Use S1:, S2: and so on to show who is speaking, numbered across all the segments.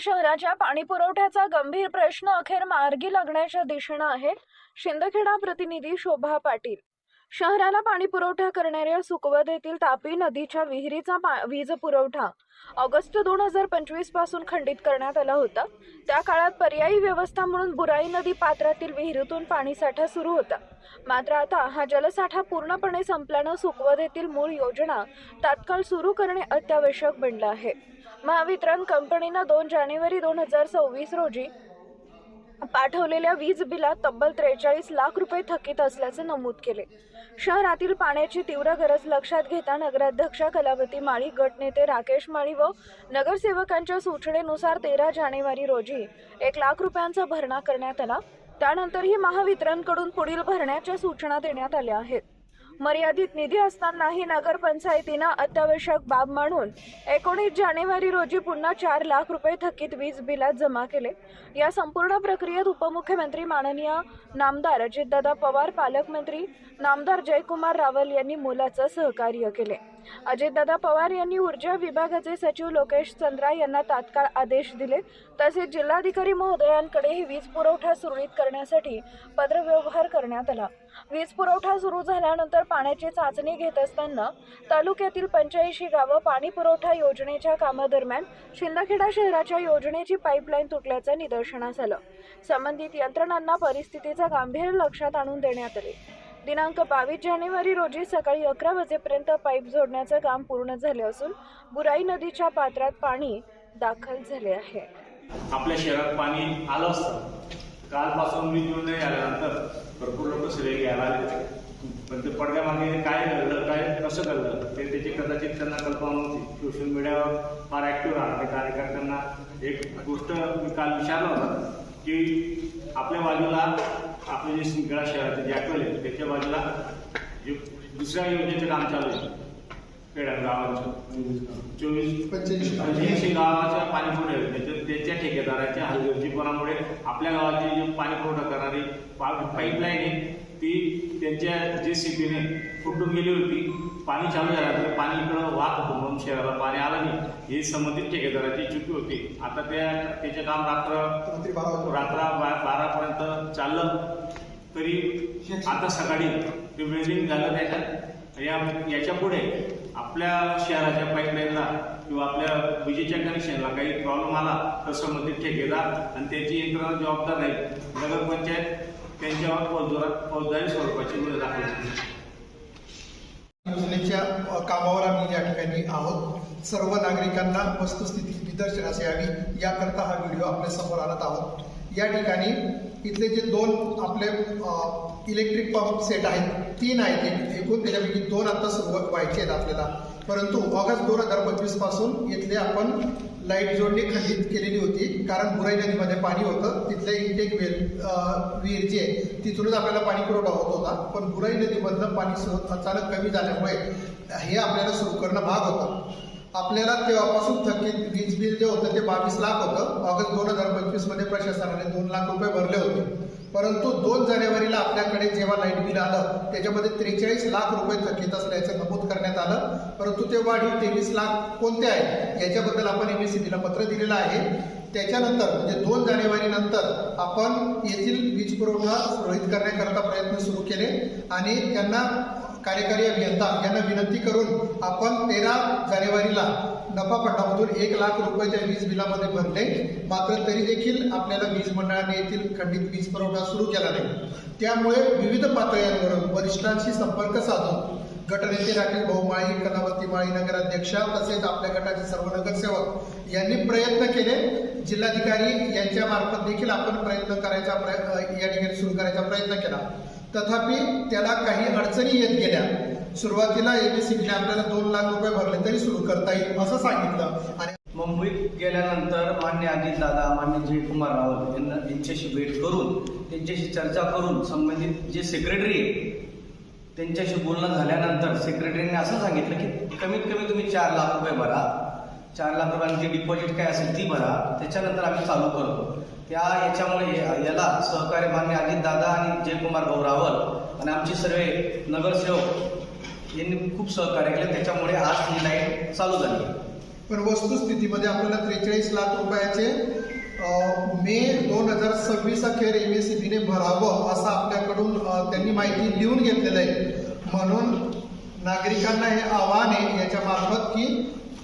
S1: शहराच्या पाणीपुरवठ्याचा गंभीर प्रश्न अखेर मार्गी लागण्याच्या दिशेनं आहे. शिंदखेडा प्रतिनिधी शोभा पाटील. शहराला पाणीपुरवठा करणाऱ्या सुकवदेतील येथील तापी नदीच्या विहिरीचा वीज पुरवठा ऑगस्ट दोन हजार पंचवीसपासून खंडित करण्यात आला होता. त्या काळात पर्यायी व्यवस्था म्हणून बुराई नदी पात्रातील विहिरीतून पाणीसाठा सुरू होता. मात्र आता हा जलसाठा पूर्णपणे संपल्यानं सुकवदेतील येथील मूळ योजना तात्काळ सुरू करणे अत्यावश्यक बनलं आहे. महावितरण कंपनीनं दोन जानेवारी दोन हजार सव्वीस रोजी पाठवलेल्या वीज बिलात तब्बल त्रेचाळीस लाख रुपये थकीत असल्याचे नमूद केले. शहरातील पाण्याची तीव्र गरज लक्षात घेता नगराध्यक्षा कलावती माळी गटनेते राकेश माळी व नगरसेवकांच्या सूचनेनुसार तेरा जानेवारी रोजी एक लाख रुपयांचा भरणा करण्यात आला. त्यानंतरही महावितरणकडून पुढील भरण्याच्या सूचना देण्यात आल्या आहेत. मर्यादित निधी असतानाही नगरपंचायतीनं अत्यावश्यक बाब मानून एकोणीस जानेवारी रोजी पुन्हा चार लाख रुपये थकीत वीज बिलात जमा केले. या संपूर्ण प्रक्रियेत उपमुख्यमंत्री माननीय नामदार अजितदादा पवार पालकमंत्री नामदार जयकुमार रावल यांनी मोलाचं सहकार्य केले. अजितदादा पवार यांनी ऊर्जा विभागाचे सचिव लोकेश चंद्रा यांना तात्काळ आदेश दिले. तसेच जिल्हाधिकारी महोदयांकडे ही वीज पुरवठा सुरळीत करण्यासाठी पत्रव्यवहार करण्यात आला. वीज पुरवठा सुरू झाल्यानंतर पाण्याची चाचणी घेत असताना तालुक्यातील पंच्याऐंशी गावं पाणी पुरवठा योजनेच्या कामादरम्यान शिंदखेडा शहराच्या योजनेची पाईपलाईन तुटल्याचं निदर्शनास आलं. संबंधित यंत्रणांना परिस्थितीचा गांभीर्य लक्षात आणून देण्यात आले. दिनांक बावीस जानेवारी रोजी सकाळी अकरा वाजेपर्यंत पाईप जोडण्याचं काम पूर्ण झाले असून बुराई नदीच्या पात्रात पाणी दाखल झाले आहे.
S2: आपल्या शहरात पाणी आलं असतं. कालपासून मी निर्णय आल्यानंतर भरपूर लोक सगळे घ्यायला आले पण ते पडद्यामागे काय घडलं काय कसं घडलं ते त्याची कदाचित त्यांना कल्पना नव्हती. सोशल मीडियावर फार ऍक्टिव्ह राहते कार्यकर्त्यांना एक गोष्ट मी काल विचारलं होतं की आपल्या बाजूला आपले जे सिंगळा शहराचे जे ॲक्वेल आहे त्याच्या बाजूला दुसऱ्या योजनेचं काम चालू आहे. पेडा गावाचं. चोवीस
S3: पंच्याऐंशी.
S2: गावाच्या पाणी पुरवठा त्याच्या त्याच्या ठेकेदाराच्या हलगर्जीपणामुळे आपल्या गावाची जी पाणी पुरवठा करणारी पाईपलाईन आहे ती त्यांच्या जे सीपीने फुटून गेली होती पाणी चालू झालं तर पाणी इकडं वाहत होतं म्हणून शहराला पाणी आलं नाही. ही संबंधित ठेकेदाराची चुकी होती. आता त्या त्याचे काम रात्र
S3: रात्री
S2: बारापर्यंत चाललं तरी आता सकाळी ते वेल्डिंग झालं त्याच्यात. या याच्यापुढे आपल्या शहराच्या पाईपलाईनला किंवा आपल्या विजेच्या कनेक्शनला काही प्रॉब्लेम आला तर संबंधित ठेकेदार आणि त्याची यंत्रणा जबाबदार नाही नगरपंचायत त्यांच्यावर फौजदार फौजदारी स्वरूपाची गुन्हे दाखल.
S3: योजनेच्या कामावर आम्ही या ठिकाणी आहोत सर्व नागरिकांना वस्तुस्थिती निदर्शनास यावी याकरता हा व्हिडिओ आपल्यासमोर आणत आहोत. या ठिकाणी इथले जे दोन आपले इलेक्ट्रिक पंप सेट आहेत तीन आहेत एकूण त्याच्यापैकी दोन आता सुरू व्हायचे आहेत आपल्याला. परंतु ऑगस्ट दोन हजार पंचवीसपासून इथले आपण लाइट जोडणी खंडित केलेली होती. कारण बुराई नदीमध्ये पाणी होतं. तिथलं इंटेक वेल विहीर जी आहे तिथूनच आपल्याला पाणी पुरवठा होत होता. पण बुराई नदीमधलं पाणी अचानक कमी झाल्यामुळे हे आपल्याला सुरू करणं भाग होतं. आपल्याला तेव्हापासून थकीत वीज बिल जे होतं ते बावीस लाख होतं. ऑगस्ट दोन हजार पंचवीसमध्ये प्रशासनाने दोन लाख रुपये भरले होते. परंतु दोन जानेवारीला आपल्याकडे जेव्हा लाइट बिल आलं त्याच्यामध्ये त्रेचाळीस लाख रुपये थकीत असल्याचं नमूद करण्यात आलं. परंतु ते वाढीव तेवीस लाख कोणते आहेत? याच्याबद्दल आपण एम एस सी बीला पत्र दिलेलं आहे. त्याच्यानंतर म्हणजे दोन जानेवारी नंतर आपण येथील वीज पुरवठा सुरळीत करण्याकरता प्रयत्न सुरू केले आणि त्यांना कार्यकारी अभियंता यांना विनंती करून आपण तेरा जानेवारीला नफा फंडामधून एक लाख रुपये त्या वीज बिलामध्ये भरले. मात्र तरी देखील आपल्याला वीज मंडळाने येथील खंडित वीज पुरवठा सुरू केला नाही. त्यामुळे विविध पातळ्यांवरून वरिष्ठांशी संपर्क साधून गटनेते राकेश भाऊ कलावती माळी नगराध्यक्षा तसेच आपल्या गटाचे सर्व नगरसेवक यांनी प्रयत्न केले. जिल्हाधिकारी यांच्या मार्फत देखील आपण प्रयत्न करायचा प्रय- या ठिकाणी सुरू करायचा प्रयत्न केला. तथापि त्याला काही अडचणी येत गेल्या. सुरुवातीला एबीसीने आपल्याला दोन लाख रुपये भरले तरी सुरू करता येईल असं सांगितलं. आणि
S4: मुंबईत गेल्यानंतर मान्य अजित दादा मान्य जयकुमार रावल यांना त्यांच्याशी भेट करून त्यांच्याशी चर्चा करून संबंधित जे सेक्रेटरी आहे त्यांच्याशी बोलणं झाल्यानंतर सेक्रेटरीने असं सांगितलं की कमीत कमी तुम्ही चार लाख रुपये भरा. चार लाख रुपयांची डिपॉझिट काय असेल ती भरा. त्याच्यानंतर आम्ही चालू करतो. त्या याच्यामुळे याला सहकार्य मान्य अजित दादा आणि जयकुमार भाऊ रावल आणि आमचे सर्व नगरसेवक यांनी खूप सहकार्य केलं. त्याच्यामुळे आज ही लाइट चालू झाली.
S3: पण वस्तुस्थितीमध्ये आपल्याला त्रेचाळीस लाख रुपयाचे मे दोन हजार सव्वीस अखेर एम एस सी बीने भरावं असं आपल्याकडून त्यांनी माहिती लिहून घेतलेलं आहे. म्हणून नागरिकांना हे आव्हान आहे याच्या मार्फत की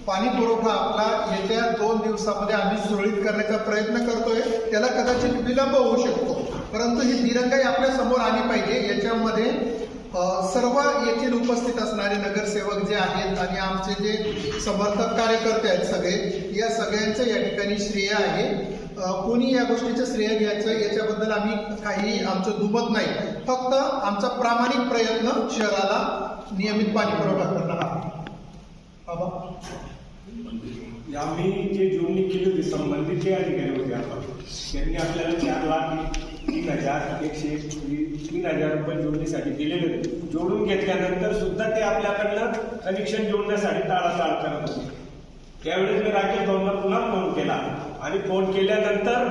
S3: पाणी पुरवठा आपला येत्या दोन दिवसामध्ये आम्ही सुरळीत करण्याचा प्रयत्न करतोय. त्याला कदाचित विलंब होऊ शकतो. परंतु ही दिरंगाई आपल्यासमोर आली पाहिजे. याच्यामध्ये सर्व येथील उपस्थित असणारे नगरसेवक जे आहेत आणि आमचे जे समर्थक कार्यकर्ते आहेत सगळे या सगळ्यांचं या ठिकाणी श्रेय आहे. कोणी या गोष्टीचं श्रेय घ्यायचं याच्याबद्दल आम्ही काही आमचं दुमत नाही. फक्त आमचा प्रामाणिक प्रयत्न शहराला नियमित पाणी पुरवठा करणार आहे. बाबा.
S5: आम्ही जे जोडणी केली होती संबंधित जे अधिकारी होते आपण त्यांनी आपल्याला चार लाख तीन हजार एकशे तीन हजार रुपये जोडणीसाठी दिलेले होते. जोडून घेतल्यानंतर सुद्धा ते आपल्याकडनं कनेक्शन जोडण्यासाठी टाळाटाळ करत होते. त्यावेळेस मी राकेश भाऊंना पुन्हा फोन केला. आणि फोन केल्यानंतर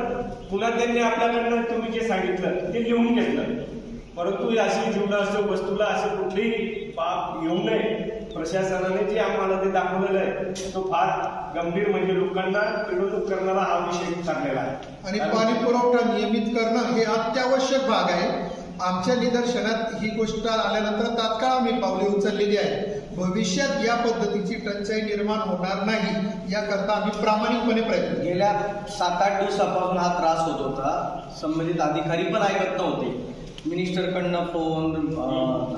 S5: पुन्हा त्यांनी आपल्याकडनं तुम्ही जे सांगितलं ते लिहून घेतलं. परंतु अशी जीवनावश्यक वस्तूला असे कुठलीही पाप येऊ नये. प्रशासनाने जे आम्हाला ते दाखवलेलं आहे तो फार गंभीर म्हणजे लोकांना विरोध करणारा हा विषय ठरलेला आहे.
S3: आणि पाणी पुरवठा नियमित करणं हे अत्यावश्यक भाग आहे. आमच्या निदर्शनात ही गोष्ट आल्यानंतर तात्काळ आम्ही पावले उचललेली आहे. भविष्यात या पद्धतीची टंचाई निर्माण होणार नाही याकरता आम्ही प्रामाणिकपणे प्रयत्न.
S4: गेल्या सात आठ दिवसापासून हा त्रास होत होता. संबंधित अधिकारी पण ऐकत नव्हते. मिनिस्टरकडनं फोन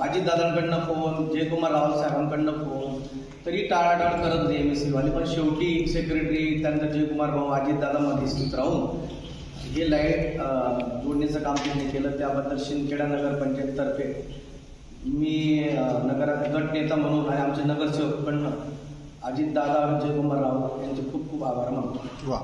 S4: अजितदादांकडनं फोन जयकुमार रावल साहेबांकडनं फोन तरी टाळाटाळ करत होते एम एस सी वाले. पण शेवटी सेक्रेटरी त्यानंतर जयकुमार भाऊ अजितदादा मध्यस्थीत राहून हे लाइट जोडण्याचं जोडणीचं काम त्यांनी केलं. त्याबद्दल शिंदखेडा नगर पंचायततर्फे मी नगरात गट नेता म्हणून आणि आमचे नगरसेवककडनं अजितदादा जयकुमार राव यांचे खूप खूप आभार मानतो.
S3: वा.